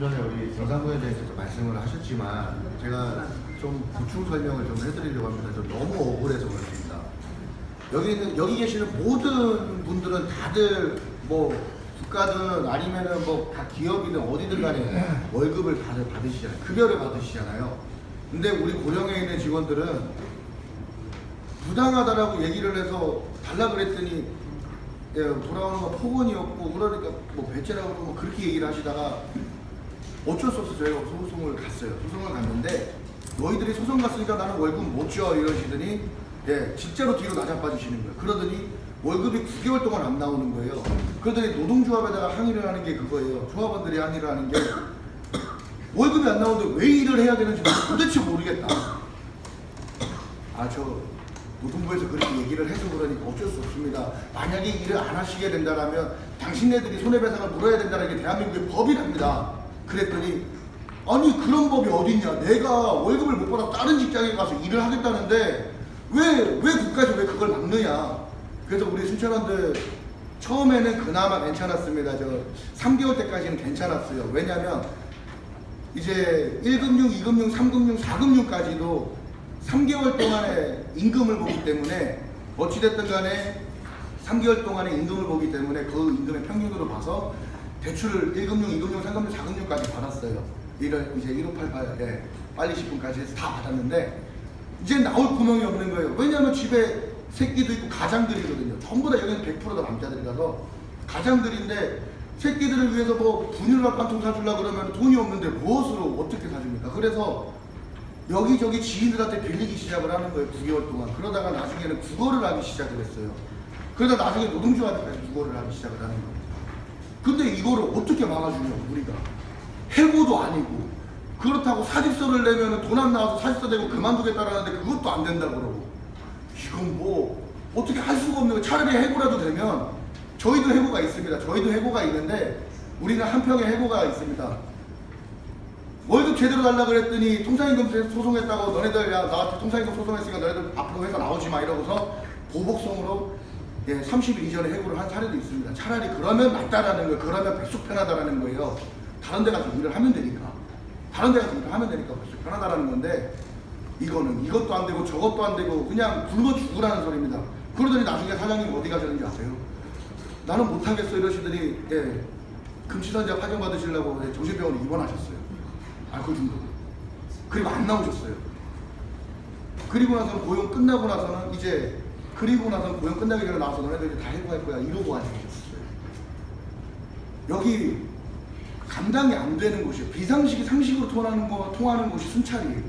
전에 우리 정상부에 대해서도 말씀을 하셨지만 제가 좀 보충 설명을 좀 해드리려고 합니다. 좀 너무 억울해서 그렇습니다. 여기 있는 여기 계시는 모든 분들은 다들 뭐 국가든 아니면은 뭐 각 기업이든 어디든 간에 월급을 다들 받으시잖아요. 급여를 받으시잖아요. 근데 우리 고령에 있는 직원들은 부당하다라고 얘기를 해서 달라 그랬더니 예, 돌아오는 건 폭언이었고 그러니까 뭐 배째라고 뭐 그렇게 얘기를 하시다가 어쩔 수 없어 저희가 소송을 갔어요. 소송을 갔는데 너희들이 소송 갔으니까 나는 월급 못 줘 이러시더니 예 진짜로 뒤로 나자빠 주시는 거예요. 그러더니 월급이 9개월 동안 안 나오는 거예요. 그러더니 노동조합에다가 항의를 하는 게 그거예요. 조합원들이 항의를 하는 게 월급이 안 나오는데 왜 일을 해야 되는지 도대체 모르겠다. 아 저 노동부에서 그렇게 얘기를 해서 그러니까 어쩔 수 없습니다. 만약에 일을 안 하시게 된다면 당신네들이 손해배상을 물어야 된다는 게 대한민국의 법이랍니다. 그랬더니 아니 그런 법이 어딨냐? 내가 월급을 못 받아 다른 직장에 가서 일을 하겠다는데 왜왜 국가에서 왜 그걸 막느냐? 그래서 우리 순천원들 처음에는 그나마 괜찮았습니다. 저 3개월 때까지는 괜찮았어요. 왜냐하면 이제 1금융, 2금융, 3금융, 4금융까지도 3개월 동안의 임금을 보기 때문에 어찌됐든 간에 3개월 동안의 임금을 보기 때문에 그 임금의 평균으로 봐서 대출을 1금융, 2금융, 3금융, 4금융까지 받았어요. 이런 이제 1588, 예, 빨리 10분까지 해서 다 받았는데 이제 나올 구멍이 없는 거예요. 왜냐하면 집에 새끼도 있고 가장들이거든요. 전부 다 여기는 100%다 남자들이라서 가장들인데 새끼들을 위해서 뭐 분유를 한통 사주려고 그러면 돈이 없는데 무엇으로 어떻게 사줍니까? 그래서 여기저기 지인들한테 빌리기 시작을 하는 거예요. 9개월 동안. 그러다가 나중에는 국어를 하기 시작을 했어요. 그러다 나중에 노동조합까지 국어를 하기 시작을 하는 거예요. 근데 이거를 어떻게 막아주냐고 우리가. 해고도 아니고. 그렇다고 사직서를 내면 돈 안 나와서 사직서 내고 그만두겠다라는데 그것도 안 된다 그러고. 이건 뭐 어떻게 할 수가 없는 거 차라리 해고라도 되면 저희도 해고가 있습니다. 저희도 해고가 있는데 우리는 한평에 해고가 있습니다. 월급 제대로 달라 그랬더니 통상임금 소송했다고 너네들 야 나한테 통상임금 소송했으니까 너네들 앞으로 회사 나오지 마 이러고서 보복성으로 예, 30일 이전에 해고를 한 사례도 있습니다. 차라리 그러면 맞다라는 거예요. 그러면 백숙 편하다라는 거예요. 다른 데 가서 일을 하면 되니까. 다른 데 가서 일을 하면 되니까 백숙 편하다라는 건데 이거는 이것도 안 되고 저것도 안 되고 그냥 굶어 죽으라는 소리입니다. 그러더니 나중에 사장님 어디 가셨는지 아세요? 나는 못하겠어 이러시더니 예, 금치선자 파견 받으시려고 예, 정신병원에 입원하셨어요. 알코올 중독. 그리고 안 나오셨어요. 그리고 나서는 고용 끝나고 나서는 이제 그리고 나서 고용 끝나기 전에 나와서 너네들이 다 해고 할 거야 이러고 앉으셨어요. 여기 감당이 안 되는 곳이에요. 비상식이 상식으로 통하는 거 통하는 곳이 순찰이에요.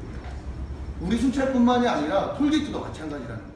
우리 순찰뿐만이 아니라 톨게이트도 마찬가지라는 거예요.